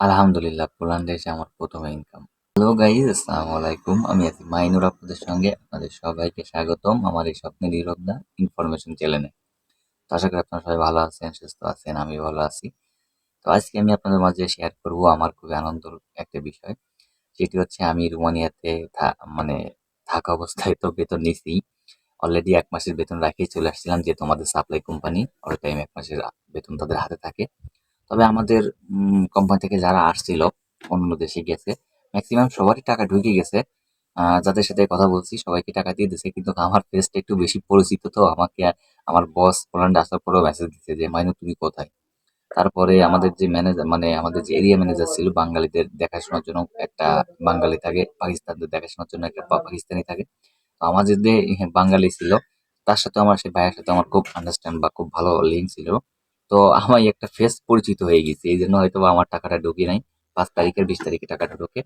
আলহামদুলিল্লাহ পোল্যান্ডে এসে আমার প্রথম ইনকাম হ্যালো গাইজ আসসালামু আলাইকুম। আমি আছি মাইনুর আপনাদের সঙ্গে। আপনাদের সবাইকে স্বাগতম আমার এই স্বপ্নের নিরবদা ইনফরমেশন চ্যানেলে তো আশা করি আপনারা সবাই ভালো আছেন, সুস্থ আছেন, আমি ভালো আছি। তো আজকে আমি আপনাদের মাঝে শেয়ার করব আমার খুবই আনন্দের একটা বিষয়। সেটি হচ্ছে আমি রোমানিয়াতে মানে থাকা অবস্থায় তো বেতন নিছি। অলরেডি এক মাসের বেতন রাখিয়ে চলে আসছিলাম যে তোমাদের সাপ্লাই কোম্পানি অল টাইম এক মাসের বেতন তাদের হাতে থাকে। তবে আমাদের কোম্পানি থেকে যারা আসছিল অন্য দেশে গেছে ম্যাক্সিমাম সবারই টাকা ঢুকে গেছে। যাদের সাথে কথা বলছি, সবাইকে টাকা দিয়ে দিছে। কিন্তু আমার ফেসটা একটু বেশি পরিচিত, তো আমাকে আমার বস পোল্যান্ডে আসার পরেও মেসেজ দিচ্ছে যে, মাইনু, তুমি কোথায়? তারপরে আমাদের যে ম্যানেজার মানে আমাদের যে এরিয়া ম্যানেজার ছিল, বাঙালিদের দেখাশোনার জন্য একটা বাঙালি থাকে, পাকিস্তানদের দেখাশোনার জন্য একটা পাকিস্তানি থাকে। তো আমাদের যে বাঙালি ছিল, তার সাথে আমার সেই ভাইয়ের সাথে আমার খুব আন্ডারস্ট্যান্ড বা খুব ভালো লিঙ্ক ছিল। তো আমার একটা ফেস পরিচিত হয়ে গেছে, এই জন্য হয়তো আমার টাকাটা ঢুকি নাই। পাঁচ তারিখের বিশ তারিখে টাকাটা ঢোকে।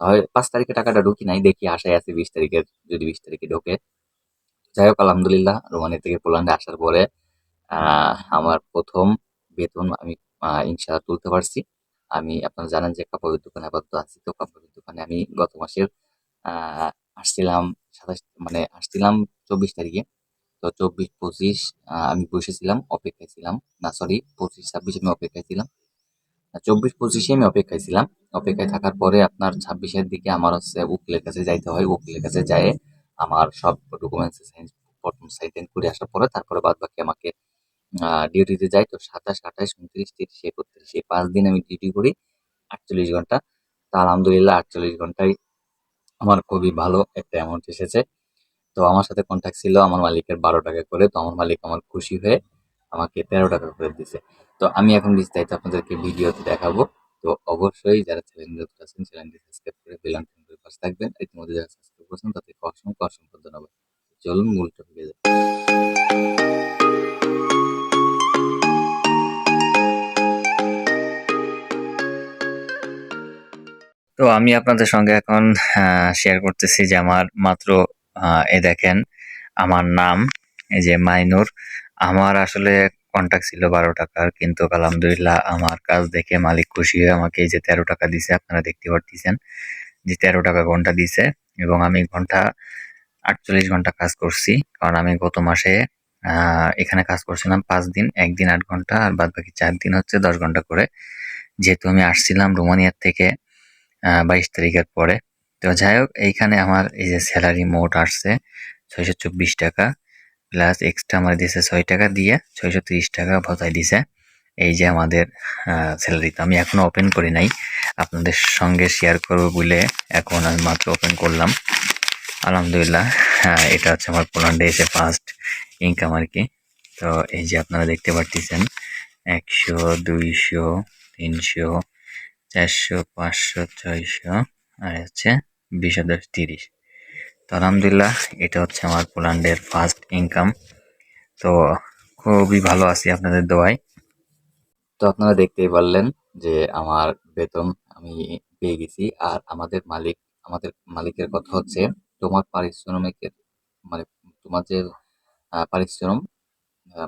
হয়, পাঁচ তারিখে টাকাটা ঢুকি নাই, দেখি আশায় আছে বিশ তারিখের যদি বিশ তারিখে ঢোকে। যাই হোক, আলহামদুলিল্লাহ, রোমানি থেকে পোল্যান্ডে আসার পরে আমার প্রথম বেতন আমি ইনশাল্লাহ তুলতে পারছি। আমি, আপনারা জানেন যে কাপড়ের দোকানে আপাতত আছি, তো কাপড়ের দোকানে আমি গত মাসের আসছিলাম সাতাশ মানে আসছিলাম চব্বিশ তারিখে। তো চব্বিশ পঁচিশ আমি বসেছিলাম, অপেক্ষায় ছিলাম। না সরি পঁচিশ ছাব্বিশ আমি অপেক্ষায় ছিলাম। চব্বিশ পঁচিশে আমি অপেক্ষায় ছিলাম। অপেক্ষায় থাকার পরে আপনার ছাব্বিশের দিকে আমার হচ্ছে উকিলের কাছে যাইতে হয়। উকিলের কাছে যায় আমার সব ডকুমেন্টস প্রথম সাইন করে আসার পরে তারপরে বাদ বাকি আমাকে ডিউটিতে যাই তো সাতাশ, আঠাশ, উনত্রিশ, তিরিশ, একত্রিশ, এই পাঁচ দিন আমি ডিউটি করি। আটচল্লিশ ঘণ্টা। তা আলহামদুলিল্লাহ আটচল্লিশ ঘন্টায় আমার খুবই ভালো একটা অ্যামাউন্ট এসেছে। তো আমার সাথে কন্ট্যাক্ট ছিল আমার মালিকের বারো টাকা করে, তো আমার মালিক আমার খুশি হয়ে আমাকে তেরো টাকা করে দিছে তো আমি এখন বিস্তারিত আপনাদেরকে ভিডিওতে দেখাবো। তো অবশ্যই যারা চ্যানেল আছেন চ্যানেলটি সাবস্ক্রাইব করে বেলান করে পাশে থাকবেন। ইতিমধ্যে যারা সাবস্ক্রাইব করেছেন, তাদেরকে অসংখ্য অসংখ্য ধন্যবাদ। চলুন মূল টপিকে যাই। তো আমি আপনাদের সঙ্গে এখন শেয়ার করতেছি যে আমার মাত্র এ দেখেন, আমার নাম, এই যে মাইনুর, আমার আসলে কন্ট্যাক্ট ছিল বারো টাকার, কিন্তু আলহামদুলিল্লাহ আমার কাজ দেখে মালিক খুশি হয়ে আমাকে এই যে তেরো টাকা দিছে, আপনারা দেখতে পারতেছেন যে তেরো টাকা ঘণ্টা দিছে এবং আমি ঘণ্টা আটচল্লিশ ঘণ্টা কাজ করছি, কারণ আমি গত মাসে এখানে কাজ করছিলাম পাঁচ দিন, একদিন আট ঘণ্টা আর বাদ বাকি চার দিন হচ্ছে দশ ঘণ্টা করে। যেহেতু আমি আসছিলাম রোমানিয়ার থেকে বাইশ তারিখের পরে তো যাই হোক, এইখানে আমার এই যে স্যালারি মোট আসছে ছয়শো চব্বিশ টাকা প্লাস এক্সট্রা আমার দিয়েছে ছয় টাকা দিয়ে ছয়শো তিরিশ টাকা ভতায় দিছে। এই যে আমাদের স্যালারি তো আমি এখনও ওপেন করি নাই। আপনাদের সঙ্গে শেয়ার করব বলে এখন আমি মাত্র ওপেন করলাম। আলহামদুলিল্লাহ হ্যাঁ এটা হচ্ছে আমার পোল্যান্ডে এসে ফার্স্ট ইনকাম আর কি। তো এই যে আপনারা দেখতে পারতেছেন, একশো, দুইশো, তিনশো, চারশো, পাঁচশো, ছয়শো, আর হচ্ছে বিশ হাজার তিরিশ। তো আলহামদুলিল্লাহ, এটা হচ্ছে আমার পোল্যান্ডের ফার্স্ট ইনকাম তো খুবই ভালো আছি আপনাদের দোয়ায়। তো আপনারা দেখতেই পারলেন যে আমার বেতন আমি পেয়ে গেছি, আর আমাদের মালিক, আমাদের মালিকের কথা হচ্ছে, তোমার পারিশ্রমিকের মানে তোমার যে পারিশ্রম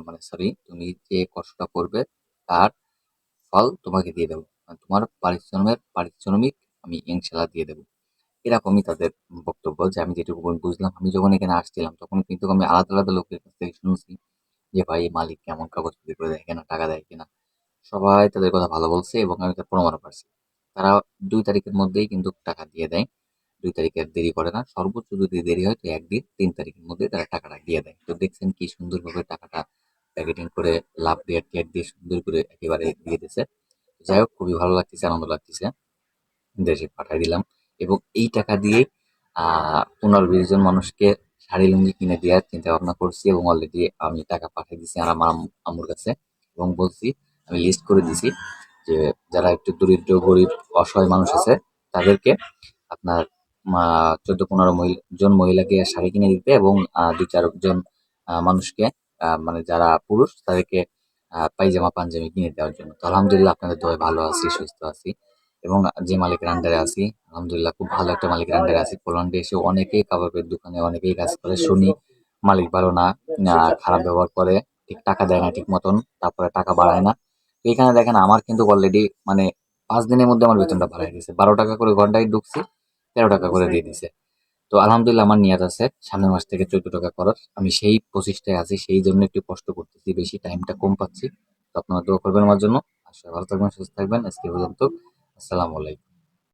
মানে সরি তুমি যে কষ্টটা করবে, তার ফল তোমাকে দিয়ে দেবো। তোমার পারিশ্রমের, পারিশ্রমিক আমি ইনশাল্লাহ দিয়ে দেবো। এরকমই তাদের বক্তব্য যে আমি যেটুকু বুঝলাম। আমি যখন এখানে আসছিলাম, তখন কিন্তু আমি আলাদা আলাদা লোকের কাছ থেকে শুনছি যে, ভাই, মালিক কেমন কাগজপত্র করে দেয় কিনা, টাকা দেয় কিনা? সবাই তাদের কথা ভালো বলছে এবং আমি তার প্রমাণও পাচ্ছি। তারা দুই তারিখের মধ্যেই কিন্তু টাকা দিয়ে দেয়। দুই তারিখের দেরি করে না। সর্বোচ্চ যদি দেরি হয়, তো একদিন তিন তারিখের মধ্যে তারা টাকাটা দিয়ে দেয়। তো দেখছেন কি সুন্দরভাবে টাকাটা প্যাকেটিং করে লাভ দিয়ে টেট দিয়ে সুন্দর করে একেবারে দিয়ে দিয়েছে। যাই হোক, খুবই ভালো লাগতেছে, আনন্দ লাগতেছে। দেশে পাঠিয়ে দিলাম। এবং এই টাকা দিয়ে পনেরো বিশ মানুষকে শাড়ি লুঙ্গি কিনে দেওয়ার চিন্তা ভাবনা করছি এবং অলরেডি আমি টাকা পাঠিয়ে দিছি আমার আম্মু- আম্মুর কাছে এবং বলছি আমি লিস্ট করে দিছি যে যারা একটু দরিদ্র গরিব অসহায় মানুষ আছে তাদেরকে আপনার চোদ্দ পনেরো জন মহিলাকে শাড়ি কিনে দিতে এবং দু চারজন মানুষকে মানে যারা পুরুষ তাদেরকে আহ, পায়জামা পাঞ্জাবি কিনে দেওয়ার জন্য। তো আলহামদুলিল্লাহ আপনাদের দোয়ায় ভালো আছি সুস্থ আছি। এবং যে মালিকের আন্ডারে আছি, আলহামদুলিল্লাহ খুব ভালো একটা মালিকের আন্ডারে আছি। পোল্যান্ডে এসে অনেকেই কাবাবের দোকানে, অনেকেই কাজ করে। শুনি, মালিক ভালো না খারাপ ব্যবহার করে, ঠিক টাকা দেয় না ঠিক মতন, তারপরে টাকা বাড়ায় না। এখানে দেখেন, আমার কিন্তু অলরেডি মানে পাঁচ দিনের মধ্যে আমার বেতনটা বাড়াই দিয়েছে। বারো টাকা করে ঘন্টায় ঢুকছি, তেরো টাকা করে দিয়ে দিছে তো আলহামদুলিল্লাহ আমার নিয়াত আছে, সামনের মাস থেকে চোদ্দ টাকা করার আমি সেই প্রচেষ্টায় আছি, সেই জন্য একটু কষ্ট করতেছি, বেশি টাইমটা কম পাচ্ছি। তো আপনারা দোয়া করবেন আমার জন্য। সবাই ভালো থাকবেন, সুস্থ থাকবেন। আজকে পর্যন্ত আসসালামু আলাইকুম।